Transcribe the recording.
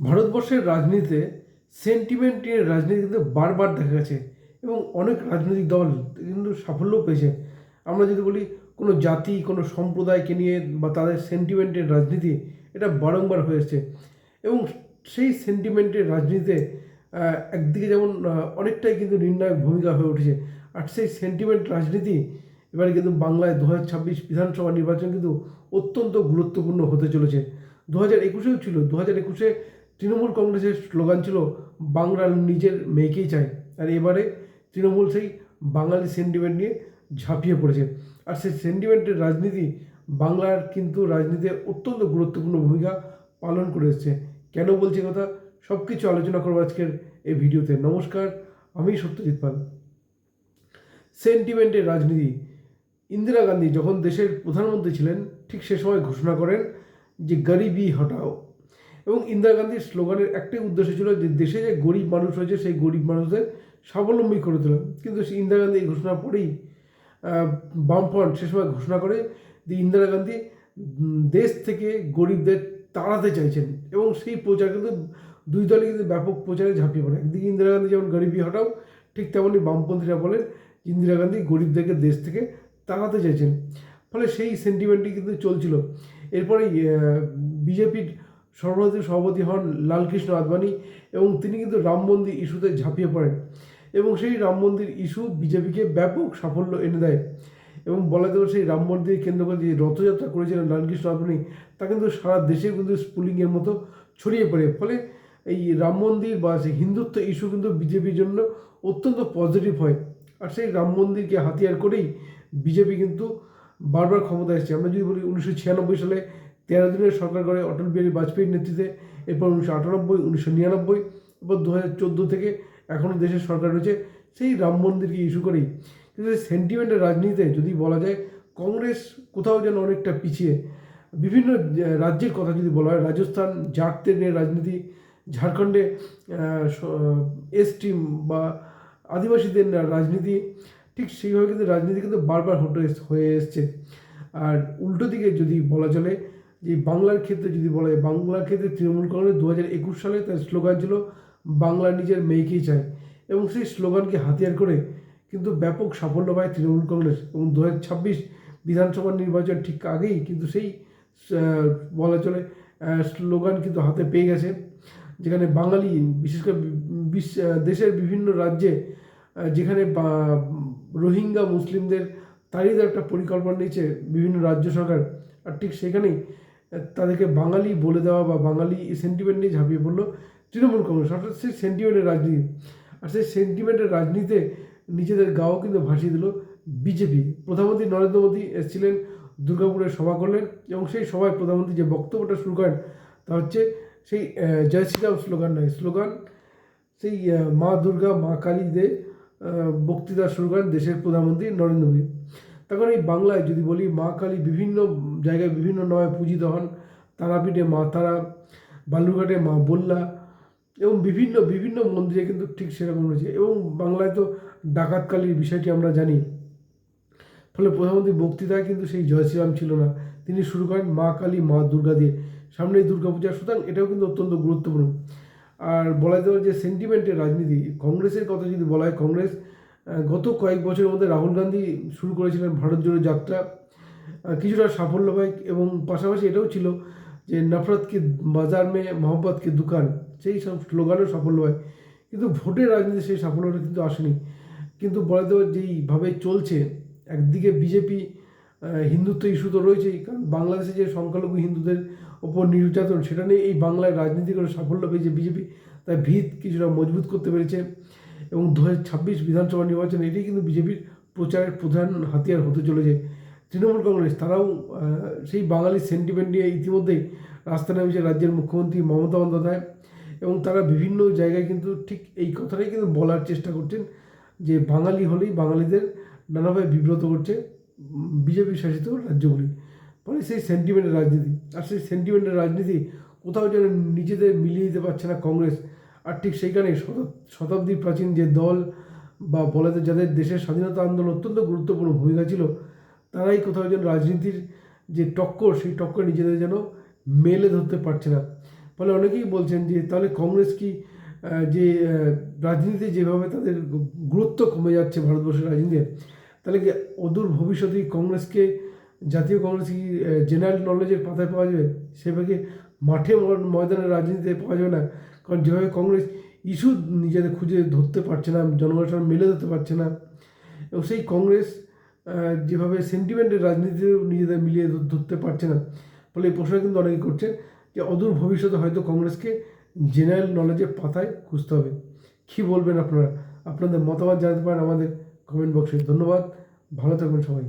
ভারতবর্ষের রাজনীতিতে সেন্টিমেন্ট নিয়ে রাজনীতি কিন্তু বারবার দেখা গেছে এবং অনেক রাজনৈতিক দল কিন্তু সাফল্য পেয়েছে। আমরা যদি বলি কোনো জাতি, কোনো সম্প্রদায়কে নিয়ে বা তাদের সেন্টিমেন্টের রাজনীতি, এটা বারংবার হয়েছে এবং সেই সেন্টিমেন্টের রাজনীতিতে একদিকে যেমন অনেকটাই কিন্তু নির্ণায়ক ভূমিকা হয়ে উঠেছে। আর সেই সেন্টিমেন্ট রাজনীতি, এবারে কিন্তু বাংলায় দু ছাব্বিশ বিধানসভা নির্বাচন কিন্তু অত্যন্ত গুরুত্বপূর্ণ হতে চলেছে। দু হাজার একুশেও ছিল, দু হাজার একুশে তৃণমূল কংগ্রেসের স্লোগান ছিল, বাংলার নিজের মেয়েকেই চাই। আর এবারে তৃণমূল সেই বাঙালি সেন্টিমেন্ট নিয়ে ঝাঁপিয়ে পড়েছে। আর সেই সেন্টিমেন্টের রাজনীতি বাংলার কিন্তু রাজনীতিতে অত্যন্ত গুরুত্বপূর্ণ ভূমিকা পালন করে এসেছে। কেন বলছি কথা? সব কিছু আলোচনা করব আজকের এই ভিডিওতে। নমস্কার, আমি সত্যজিৎ পাল। সেন্টিমেন্টের রাজনীতি। ইন্দিরা গান্ধী যখন দেশের প্রধানমন্ত্রী ছিলেন, ঠিক সে সময় ঘোষণা করেন যে, গরিবি হটাও। এবং ইন্দিরা গান্ধীর স্লোগানের একটাই উদ্দেশ্য ছিল যে দেশে যে গরিব মানুষ রয়েছে, সেই গরিব মানুষদের স্বাবলম্বী করে তোলা। কিন্তু সেই ইন্দিরা গান্ধী এই ঘোষণার পরেই বামফ্রন্ট সে সময় ঘোষণা করে যে ইন্দিরা গান্ধী দেশ থেকে গরিবদের তাড়াতে চাইছেন এবং সেই প্রচার কিন্তু দুই দলই কিন্তু ব্যাপক প্রচারে ঝাঁপিয়ে পড়ে। একদিকে ইন্দিরা গান্ধী যেমন গরিবি হটাও, ঠিক তেমনই বামপন্থীরা বলেন ইন্দিরা গান্ধী গরিবদেরকে দেশ থেকে তাড়াতে চাইছেন। ফলে সেই সেন্টিমেন্টটি কিন্তু চলছিল। এরপরে বিজেপির সর্বভারতীয় সভাপতি হন লালকৃষ্ণ আদবানি এবং তিনি কিন্তু রাম মন্দির ইস্যুতে ঝাঁপিয়ে পড়েন এবং সেই রাম মন্দির ইস্যু বিজেপিকে ব্যাপক সাফল্য এনে দেয় এবং বলা পারে সেই রাম মন্দির কেন্দ্র করে যে রথযাত্রা করেছিলেন লালকৃষ্ণ আদবানি, তা কিন্তু সারা দেশে কিন্তু স্পুলিংয়ের মতো ছড়িয়ে পড়ে। ফলে এই রাম মন্দির বা সেই হিন্দুত্ব ইস্যু কিন্তু বিজেপির জন্য অত্যন্ত পজিটিভ হয়। আর সেই রাম মন্দিরকে হাতিয়ার করেই বিজেপি কিন্তু বারবার ক্ষমতা এসেছে। আমরা যদি বলি উনিশশো ছিয়ানব্বই সালে তেরো দিনের সরকার গড়ে অটল বিহারী বাজপেয়ীর নেতৃত্বে এরপর উনিশশো আটানব্বই, উনিশশো নিরানব্বই, এরপর দু হাজার চোদ্দ থেকে এখনও দেশের সরকার রয়েছে, সেই রাম মন্দিরকে ইস্যু করেই। কিন্তু সেন্টিমেন্টের রাজনীতিতে যদি বলা যায়, কংগ্রেস কোথাও যেন অনেকটা পিছিয়ে। বিভিন্ন রাজ্যের কথা যদি বলা হয়, রাজস্থান জাটদের নিয়ে রাজনীতি, ঝাড়খণ্ডে এসটি বা আদিবাসীদের রাজনীতি, ঠিক সেইভাবে কিন্তু রাজনীতি কিন্তু বারবার এস- হয়ে এসছে। আর উল্টো দিকে যদি বলা চলে যে বাংলার ক্ষেত্রে যদি বলা যায়, বাংলার ক্ষেত্রে তৃণমূল কংগ্রেস দু হাজার একুশ সালে তার স্লোগান ছিল, বাংলা নিজের মেয়েকেই চায়। এবং সেই স্লোগানকে হাতিয়ার করে কিন্তু ব্যাপক সাফল্য পায় তৃণমূল কংগ্রেস। এবং দু হাজার ছাব্বিশ বিধানসভা নির্বাচন ঠিক আগেই কিন্তু সেই বলা চলে স্লোগান কিন্তু হাতে পেয়ে গেছে। যেখানে বাঙালি, বিশেষ করে বিশ্ব- দেশের বিভিন্ন রাজ্যে যেখানে রোহিঙ্গা মুসলিমদের তারই একটা পরিকল্পনা নিয়েছে বিভিন্ন রাজ্য সরকার। আর ঠিক সেখানেই তাদেরকে বাঙালি বলে দেওয়া বা বাঙালি সেন্টিমেন্ট নিয়ে ঝাঁপিয়ে পড়ল তৃণমূল কংগ্রেস। অর্থাৎ সেই সেন্টিমেন্টের রাজনীতি। আর সেই সেন্টিমেন্টের রাজনীতিতে নিজেদের গাও কিন্তু ভাসিয়ে দিল বিজেপি। প্রধানমন্ত্রী নরেন্দ্র মোদী এসেছিলেন, দুর্গাপুরে সভা করলেন এবং সেই সভায় প্রধানমন্ত্রী যে বক্তব্যটা শুরু করেন তা হচ্ছে সেই জয় শ্রীরাম স্লোগান নয়, স্লোগান সেই মা দুর্গা, মা কালীদের বক্তৃতা শুরু করেন দেশের প্রধানমন্ত্রী নরেন্দ্র মোদী। তখন এই বাংলায় যদি বলি মা কালী বিভিন্ন জায়গায় বিভিন্ন নামে পূজিত হন। তারাপীঠে মা তারা, বালুরঘাটে মা বল্লা এবং বিভিন্ন বিভিন্ন মন্দিরে কিন্তু ঠিক সেরকম রয়েছে। এবং বাংলায় তো ডাকাত কালীর বিষয়টি আমরা জানি। ফলে প্রধানমন্ত্রী বক্তৃতায় কিন্তু সেই জয় শ্রীরাম ছিল না। তিনি শুরু করেন মা কালী, মা দুর্গা দিয়ে। সামনেই দুর্গা পূজা। সুতরাং এটাও কিন্তু অত্যন্ত গুরুত্বপূর্ণ। আর বলা যেতে পারে যে সেন্টিমেন্টের রাজনীতি, কংগ্রেসের কথা যদি বলা হয়, কংগ্রেস গত কয়েক বছরের মধ্যে রাহুল গান্ধী শুরু করেছিলেন ভারত জোড়ো যাত্রা। কিছুটা সাফল্য পায় এবং পাশাপাশি এটাও ছিল যে নফরত কি বাজার মে মোহাম্মত কি দোকান, সেই সব স্লোগানও সাফল্য হয় কিন্তু ভোটের রাজনীতি সেই সাফল্যটা কিন্তু আসেনি। কিন্তু বলা যেতে যেইভাবে চলছে, একদিকে বিজেপি হিন্দুত্ব ইস্যু তো রয়েছেই, কারণ বাংলাদেশে যে সংখ্যালঘু হিন্দুদের ওপর নির্যাতন, সেটা নিয়ে এই বাংলায় রাজনীতি করে সাফল্য পেয়েছে বিজেপি, তাই ভিত কিছুটা মজবুত করতে পেরেছে। এবং দু হাজার ছাব্বিশ বিধানসভা নির্বাচন এটাই কিন্তু বিজেপির প্রচারের প্রধান হাতিয়ার হতে চলেছে। তৃণমূল কংগ্রেস, তারাও সেই বাঙালি সেন্টিমেন্ট নিয়ে ইতিমধ্যেই রাস্তা নেমেছে রাজ্যের মুখ্যমন্ত্রী মমতা বন্দ্যোপাধ্যায় এবং তারা বিভিন্ন জায়গায় কিন্তু ঠিক এই কথাটাই কিন্তু বলার চেষ্টা করছেন যে বাঙালি হলেই বাঙালিদের নানাভাবে বিব্রত করছে বিজেপি শাসিত রাজ্যগুলি। ফলে সেই সেন্টিমেন্টের রাজনীতি, আর সেই সেন্টিমেন্টের রাজনীতি কোথাও যেন নিজেদের মিলিয়ে দিতে পারছে না কংগ্রেস। আর ঠিক সেইখানে শত- শতাব্দী প্রাচীন যে দল বা বলা যাদের দেশের স্বাধীনতা আন্দোলন অত্যন্ত গুরুত্বপূর্ণ ভূমিকা ছিল তারাই কোথাও যেন রাজনীতির যে টক্কর, সেই টক্কর নিজেদের যেন মেলে ধরতে পারছে না। ফলে অনেকেই বলছেন যে, তাহলে কংগ্রেস কি যে রাজনীতিতে যেভাবে তাদের গুরুত্ব কমে যাচ্ছে ভারতবর্ষের রাজনীতিতে, তাহলে কি অদূর ভবিষ্যতে কি কংগ্রেসকে, জাতীয় কংগ্রেস কি জেনারেল নলেজের পাতায় পাওয়া যাবে? সেভাবে মাঠে ময়দানে রাজনীতিতে পাওয়া যাবে না। কারণ যেভাবে কংগ্রেস ইস্যু নিজেদের খুঁজে ধরতে পারছে না, জনগণের মেলে ধরতে পারছে না, এবং সেই কংগ্রেস যেভাবে সেন্টিমেন্টের রাজনীতিতে নিজেদের মিলিয়ে ধরতে পারছে না, ফলে এই প্রশ্ন কিন্তু অনেকে করছে যে অদূর ভবিষ্যতে হয়তো কংগ্রেসকে জেনারেল নলেজের পাতায় খুঁজতে হবে। কী বলবেন আপনারা? আপনাদের মতামত জানাতে পারেন আমাদের কমেন্ট বক্সে ধন্যবাদ। ভালো থাকবেন সবাই।